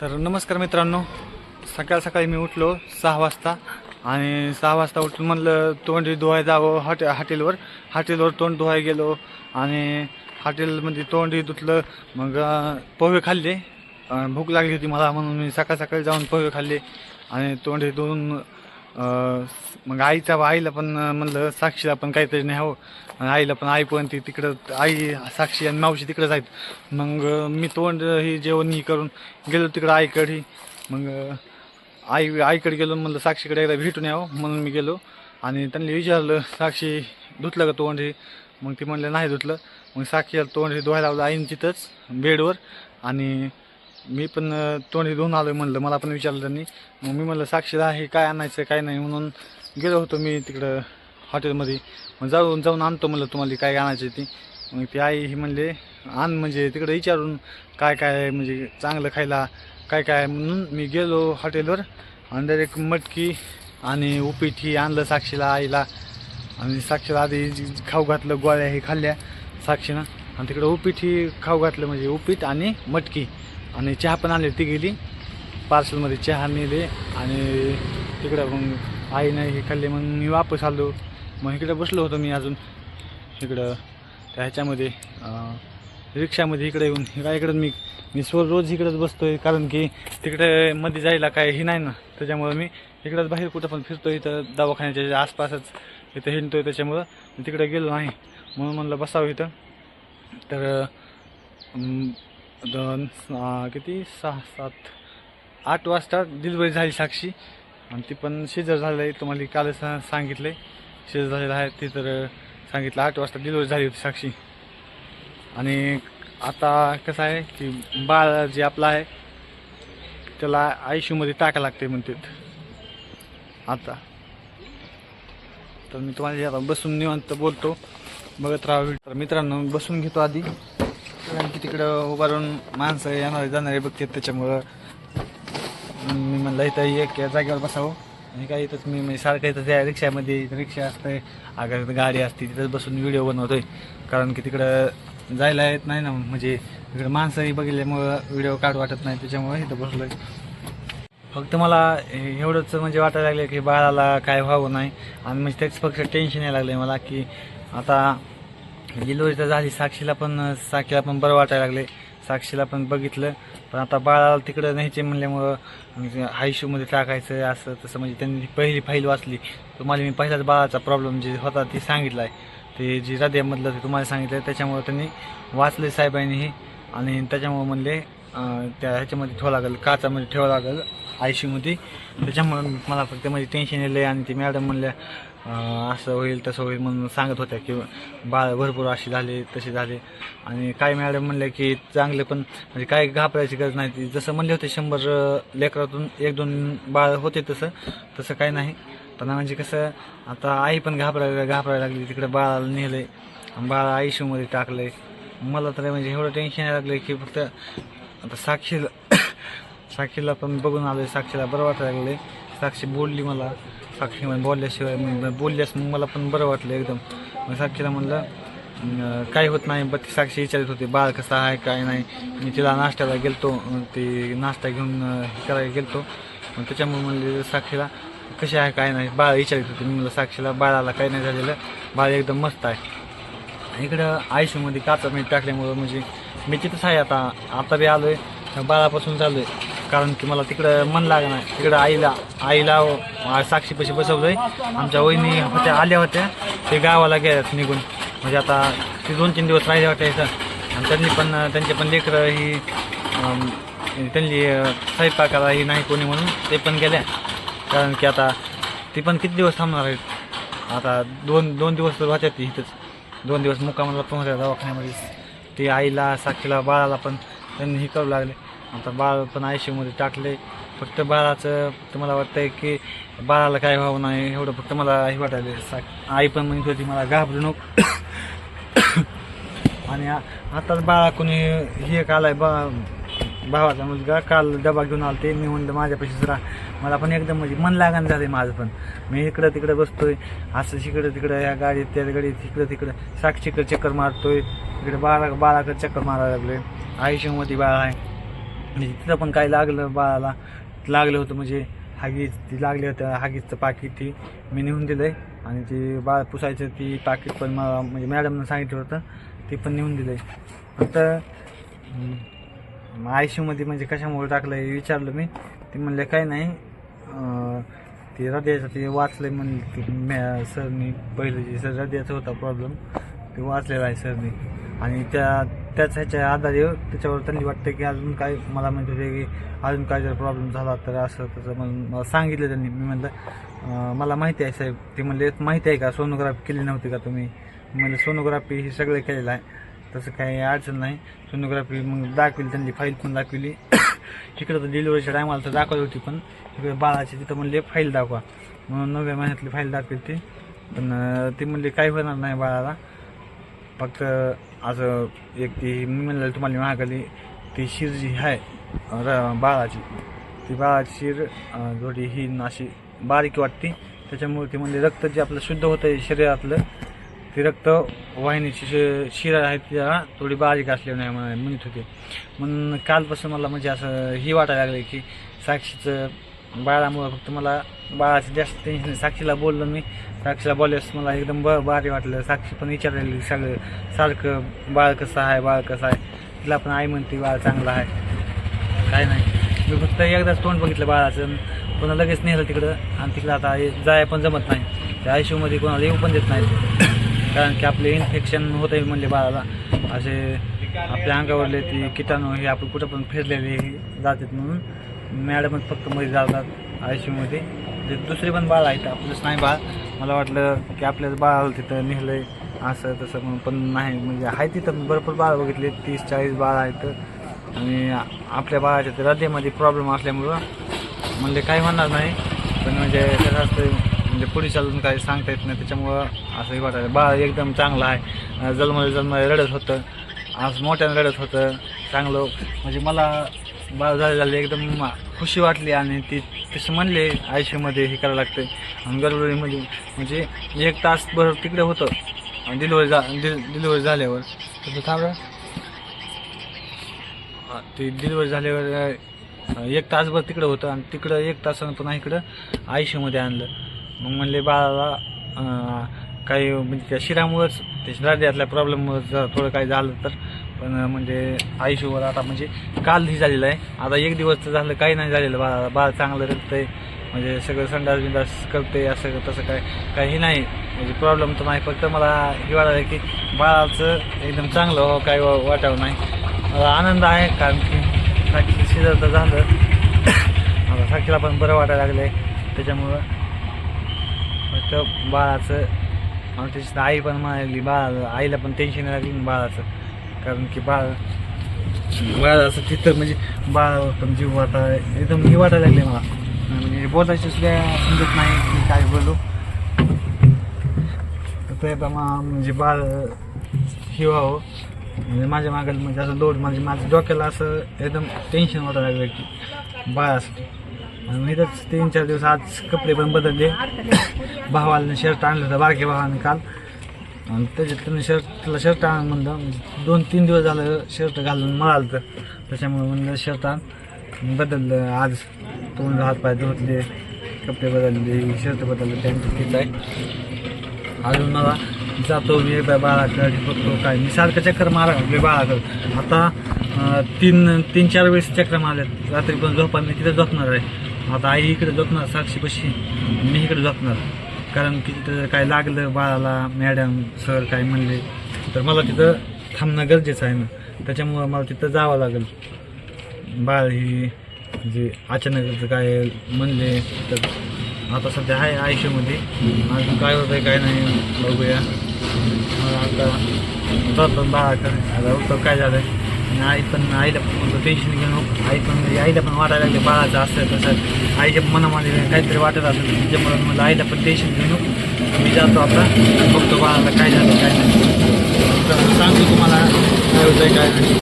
तर नमस्कार मित्रांनो. सकाळ सकाळी मी उठलो सहा वाजता आणि सहा वाजता उठून म्हणलं तोंड धुवाय जावं हॉटे हॉटेलवर. हॉटेलवर तोंड धुवाय गेलो आणि हॉटेलमध्ये तोंडही धुतलं. मग पोहे खाल्ले. भूक लागली होती मला म्हणून मी सकाळ सकाळी जाऊन पोहे खाल्ले आणि तोंड धुवून मग आईचा आईला पण म्हणलं साक्षीला पण काहीतरी नाही हवं. आणि आईला पण आई पण ती तिकडं आई साक्षी आणि मावशी तिकडंच आहेत. मग मी तोंड ही जेवण ही करून गेलो तिकडं आईकडे. मग आई आईकडे गेलो म्हणलं साक्षीकडे एकदा भेटून यावं. म्हणून मी गेलो. आणि त्यांनी विचारलं साक्षी धुतलं का तोंड हे? मग ती म्हणलं नाही धुतलं. मग साक्षीला तोंड हे धुवायला लावलं आईन तिथंच बेडवर. आणि मी पण तोंडी धुवून आलो म्हणलं. मला पण विचारलं त्यांनी. मग मी म्हणलं साक्षीला हे काय आणायचं काय नाही म्हणून गेलो होतो मी तिकडं हॉटेलमध्ये. मग जाऊन जाऊन आणतो म्हणलं तुम्हाला काय आणायचं ती. मग ती आई ही म्हणले आण म्हणजे तिकडे विचारून काय काय म्हणजे चांगलं खायला काय काय. म्हणून मी गेलो हॉटेलवर. आणि डायरेक्ट मटकी आणि उपीठी ही आणलं साक्षीला आईला. आणि साक्षीला आधी खाऊ घातलं गोळ्या हे खाल्ल्या साक्षीनं. आणि तिकडं उपीठ ही खाऊ घातलं म्हणजे उपीट आणि मटकी. आणि चहा पण आणली ती गेली. पार्सलमध्ये चहा नेले आणि तिकडं मग आई नाही हे खाल्ले. मग मी वापस आलो. मग इकडं बसलो होतो मी अजून. इकडं त्या ह्याच्यामध्ये रिक्षामध्ये इकडे येऊन. काय इकडं मी मी स्व रोज इकडेच बसतोय. कारण की तिकडे मध्ये जायला काय हे नाही ना. त्याच्यामुळं मी इकडंच बाहेर कुठं पण फिरतोय. इथं दवाखान्याच्या आसपासच इथं हिंडतोय. त्याच्यामुळं मी तिकडे गेलो नाही. म्हणून म्हणलं बसावं इथं. तर दोन किती? सहा सात आठ वाजता डिलिव्हरी झाली साक्षी. आणि ती पण शेजर झालं आहे. तुम्हाला काल सा सांगितलं आहे शिजर झालेलं आहे. ते तर सांगितलं आठ वाजता डिलिव्हरी झाली होती साक्षी. आणि आता कसं आहे की बाळ जे आपलं आहे त्याला आयशीमध्ये टाका लागते म्हणतात आता. तर मी तुम्हाला आता बसून निवांत बोलतो. बघत राहा तर मित्रांनो बसून घेतो आधी. कारण की तिकडं उभारून माणसं येणारे जाणारे बघतात त्याच्यामुळं. मी म्हणलं इथं एक जागेवर बसावं. आणि काय इथंच मी म्हणजे सारखं इथं त्या रिक्षामध्ये रिक्षा असते अगर गाडी असते तिथंच बसून व्हिडिओ बनवतोय. कारण की तिकडं जायला येत नाही ना म्हणजे तिकडं माणसंही बघितल्यामुळं व्हिडिओ काढू वाटत नाही त्याच्यामुळे इथं बसलोय. फक्त मला एवढंच म्हणजे वाटायला लागलं की बाळाला काय व्हावं नाही. आणि म्हणजे त्याच फक्त टेन्शन यायला लागलं मला की आता म्हणजे डिलिव्हरी तर झाली साक्षीला पण साक्षीला पण बरं वाटायला लागले. साक्षीला पण बघितलं पण आता बाळाला तिकडं न्यायचे म्हणल्यामुळं म्हणजे हायशूमध्ये टाकायचं असं तसं म्हणजे त्यांनी पहिली फाईल वाचली. तुम्हाला मी पहिलाच बाळाचा प्रॉब्लेम जे होता ते सांगितलं आहे ते जे हृदयामधलं ते तुम्हाला सांगितलं त्याच्यामुळं त्यांनी वाचले साहेबांनी हे. आणि त्याच्यामुळं म्हणले त्या ह्याच्यामध्ये ठेवावं लागेल काचामध्ये ठेवावं लागेल आयशीमध्ये त्याच्यामुळं मला फक्त म्हणजे टेन्शन येलं आणि ते मॅडम म्हणल्या असं होईल तसं होईल म्हणून सांगत होत्या की बाळ भरपूर असे झाले तसे झाले. आणि काय मॅडम म्हणल्या की चांगले पण म्हणजे काय घाबरायची गरज नाही. ती जसं म्हणले होते शंभर लेकरातून एक दोन बाळ होते तसं तसं काही नाही. पण म्हणजे कसं आता आई पण घाबरायला घाबरायला लागली तिकडे बाळाला नेलं आहे बाळ आयशीमध्ये आहे मला तर म्हणजे एवढं टेन्शन यायला लागलं की फक्त आता साक्षीला साक्षीला पण बघून आलोय साक्षीला बरं वाटायला आहे साक्षी बोलली मला. साक्षी म्हणे बोलल्याशिवाय मग बोलल्यास मग मला पण बरं वाटलं एकदम. मग साक्षीला म्हणलं काही काय होत नाही बघ ती साक्षी विचारत होती बाळ कसं आहे काय नाही. मी तिला नाश्त्याला गेलतो ती ते नाश्ता घेऊन करायला गेलतो. मग त्याच्यामुळे म्हणले साक्षीला कशी आहे काय नाही बाळ विचारत होती. मी म्हणलं साक्षीला बाळाला काही नाही झालेलं बाळ एकदम मस्त आहे. इकडं आयुष्यामध्ये काचा मीठ टाकल्यामुळं म्हणजे मी तिथंच आहे आता. आता बी आलोय बाळापासून चाललोय. कारण की मला तिकडं मन लागणार नाही तिकडं आईला आईला साक्षीपाशी बसवलं आहे आमच्या वहिनी होत्या आल्या होत्या. ते गावाला गेल्यात निघून. म्हणजे आता ते दोन तीन दिवस राहिल्या होत्या इथं. आणि त्यांनी पण त्यांचे पण लेकरं ही त्यांनी स्वयंपाकाला ही नाही कोणी म्हणून ते पण गेल्या. कारण की आता ती पण किती दिवस थांबणार आहेत? आता दोन दोन दिवस तर होत्या ती इथंच. दोन दिवस मुक्कामाला पण होत्या दवाखान्यामध्ये. ते आईला साक्षीला बाळाला पण त्यांनी हे करू लागले. आता बाळ पण आयशीमध्ये टाकले. फक्त बाळाचं फक्त मला वाटतंय की बाळाला काय व्हावं नाही एवढं फक्त मला हे वाटायले. सा आई पण म्हणत होती मला घाबरू नको. आणि आताच बाळा कोणी हे एक आलाय बा भावाचा मुलगा काल डबा घेऊन आला ते मी म्हणलं माझ्यापाशीच राहा मला पण एकदम म्हणजे मन लागन झालं आहे माझं पण. मी इकडं तिकडं बसतोय असं इकडं तिकडं या गाडीत त्या गाडीत इकडं तिकडं साक्षीकडे चक्कर मारतोय. इकडे बाळा बाळाकडे चक्कर मारायला लागले आयुष्यामध्ये बाळ आहे. म्हणजे तिथं पण काय लागलं बाळाला? लागलं होतं म्हणजे हागीच ती लागली होतं हागीचं पाकिट ती. मी नेऊन दिलं आहे आणि ती बाळ पुसायचं ती पाकिट पण मला म्हणजे मॅडमनं सांगितलं होतं ते पण नेऊन दिलं आहे फक्त आयमध्ये म्हणजे कशामुळे टाकलं हे विचारलं मी. ते म्हणले काय नाही ते हृदयाचं ते वाचलं म्हणले ते मॅ सरनी पहिलं जे सर हृदयाचा होता प्रॉब्लेम ते वाचलेलं आहे सरनी. आणि त्या त्याच ह्याच्या आधारे त्याच्यावर त्यांनी वाटतं की अजून काय मला म्हणत होते की अजून काय जर प्रॉब्लेम झाला तर असं तसं म्हणून मला सांगितलं त्यांनी. मी म्हणलं मला माहिती आहे साहेब. ते म्हणले माहिती आहे का? सोनोग्राफी केली नव्हती का तुम्ही? म्हणलं सोनोग्राफी ही सगळे केलेलं आहे. तसं काही अडचण नाही. सोनोग्राफी मग दाखवली त्यांनी फाईल पण दाखवली. तिकडं तर डिलिव्हरीच्या टायमाला तर दाखवली होती पण. तिकडे बाळाची तिथं म्हणले फाईल दाखवा. म्हणून नवव्या महिन्यातली फाईल दाखवली ती. पण ते म्हणले काही होणार नाही बाळाला. फक्त असं एक ती मी म्हणलं तुम्हाला महागली ती शिर जी आहे र बाळाची. ती बाळाची शिर थोडी ही अशी बारीक वाटते. त्याच्यामुळे ती म्हणजे रक्त जे आपलं शुद्ध होतं शरीरातलं ती रक्त वाहिनीची शि- शिरा आहे त्या थोडी बारीक असल्याने मला म्हणत होते. मग कालपासून मला म्हणजे असं ही वाटायला लागलं की साक्षीचं बाळामुळं फक्त मला बाळाचं जास्त टेन्शन साक्षीला बोललो मी. साक्षीला बोलल्यास मला एकदम ब भारी वाटलं. साक्षी पण विचारलेली सगळं सारखं बाळ कसं आहे बाळ कसं आहे? तिला पण आई म्हणते बाळ चांगलं आहे. काय नाही. मी फक्त एकदाच तोंड बघितलं बाळाचं पुन्हा लगेच नेलं तिकडं. आणि तिकडं आता जाय पण जमत नाही. त्या आयसीयूमध्ये कोणाला येऊ पण देत नाही कारण की आपले इन्फेक्शन होत आहे म्हणले बाळाला. असे आपल्या अंगावरले ती किटाणू हे आपण कुठं पण फिरलेले जातात म्हणून मॅडमच फक्त मध्ये जातात आय यूमध्ये जे दुसरे पण बाळ आहेत आपलंच नाही बाळ. मला वाटलं की आपल्याच बाळाला तिथं नेलं असं तसं म्हणून पण नाही. म्हणजे आहे तिथं भरपूर बाळ बघितले तीस चाळीस बाळ आहेत. आणि आपल्या बाळाच्या ते हृदयामध्ये प्रॉब्लेम असल्यामुळं म्हणजे काही होणार नाही. पण म्हणजे कसं असतं म्हणजे पुढे चालून काही सांगता येत नाही त्याच्यामुळं असंही वाटायचं. बाळ एकदम चांगलं आहे. जन्माला जन्माला रडत होतं. आज मोठ्यानं रडत होतं. चांगलं. म्हणजे मला बाळ झाले झाले एकदम खुशी वाटली आणि ती तसे म्हणले आयुष्यामध्ये हे करायला लागतं आणि गडबडीमध्ये म्हणजे, म्हणजे एक तासभर तिकडे होतं. आणि डिलिव्हरी जा डिलिव्हरी झाल्यावर तसं थांबलं ती ते डिलिव्हरी झाल्यावर एक तासभर तिकडं होतं आणि तिकडं एक तासानं पुन्हा इकडं आयुष्यामध्ये आणलं. मग म्हणले बाळाला काही म्हणजे त्या शिरामुळंच ते हृदयातल्या प्रॉब्लेममुळं जर थोडं काही झालं तर. पण म्हणजे आयुष्यवर आता म्हणजे काल ही झालेलं आहे. आता एक दिवस तर झालं काही नाही झालेलं. बाळाला बाळ चांगलं रडतंय म्हणजे सगळं संडास बिंदास करते असं तसं काय काही नाही. म्हणजे प्रॉब्लेम तर नाही फक्त मला हे वाटायला की बाळाचं एकदम चांगलं हो काही वाटावं नाही. मला आनंद आहे कारण की साक्षी शिजर तर झालं आता साक्षीला पण बरं वाटायला लागलं आहे त्याच्यामुळं फक्त बाळाचं आणि त्याची आई पण म्हणाली बाळ आईला पण टेन्शन लागली ना बाळाचं. कारण की बाळ बाळ असं तिथं म्हणजे बाळ पण जीव आता एकदम हे वाटायला लागले मला. म्हणजे बोलायची सुद्धा समजत नाही की काय बोलू. तर ते आता म्हणजे बाळ हे व्हावं. म्हणजे माझ्या मागायला म्हणजे असं लोड म्हणजे माझ्या डोक्याला असं एकदम टेन्शन वाटायला लागलं की बाळासाठी आणि मी तर तीन चार दिवस आज कपडे पण बदलले. भावाला शर्ट आणलं होतं बारके भावाने काल. आणि त्याच्यात शर्टला शर्ट त्याला शर्ट आण म्हणलं. दोन तीन दिवस झालं शर्ट घालून मळालं तर. त्याच्यामुळे म्हणलं शर्ट आण. बदललं आज. तोंड हातपाय धुतले कपडे बदलले शर्ट बदलले त्यांचं तीच आहे. अजून मला जातो मी बाळाकडे बघतो काय. मी सारखं चक्कर मारा बाळाकडे. आता तीन तीन चार वेळेस चक्र मारल्यात. रात्री पण झोपा मी तिथे झोपणार आहे. आता आई इकडे झोपणार साक्षीपाशी मी इकडे झोपणार. कारण की तिथं काय लागलं बाळाला मॅडम सर काय म्हणले. तर मला तिथं थांबणं गरजेचं आहे ना. त्याच्यामुळं मला तिथं जावं लागेल. बाळ ही जे अचानक काय म्हणले तर आता सध्या आहे आयुष्यामध्ये. अजून काय होतं आहे काय नाही बघूया. आता जातो बाळाकडे. आता होतं काय झालं आहे आणि आई पण आईला पण टेन्शन घेऊन आई पण म्हणजे आईला पण वाटायला लागले बाळाचं असं तसं आईच्या मनामध्ये काहीतरी वाटत असेल त्याच्यामुळे मला आईला पण टेन्शन घेऊन मी जातो आता बघतो बाळाला काय झालं काय नाही. तर सांगतो तुम्हाला काय होतं काय नाही.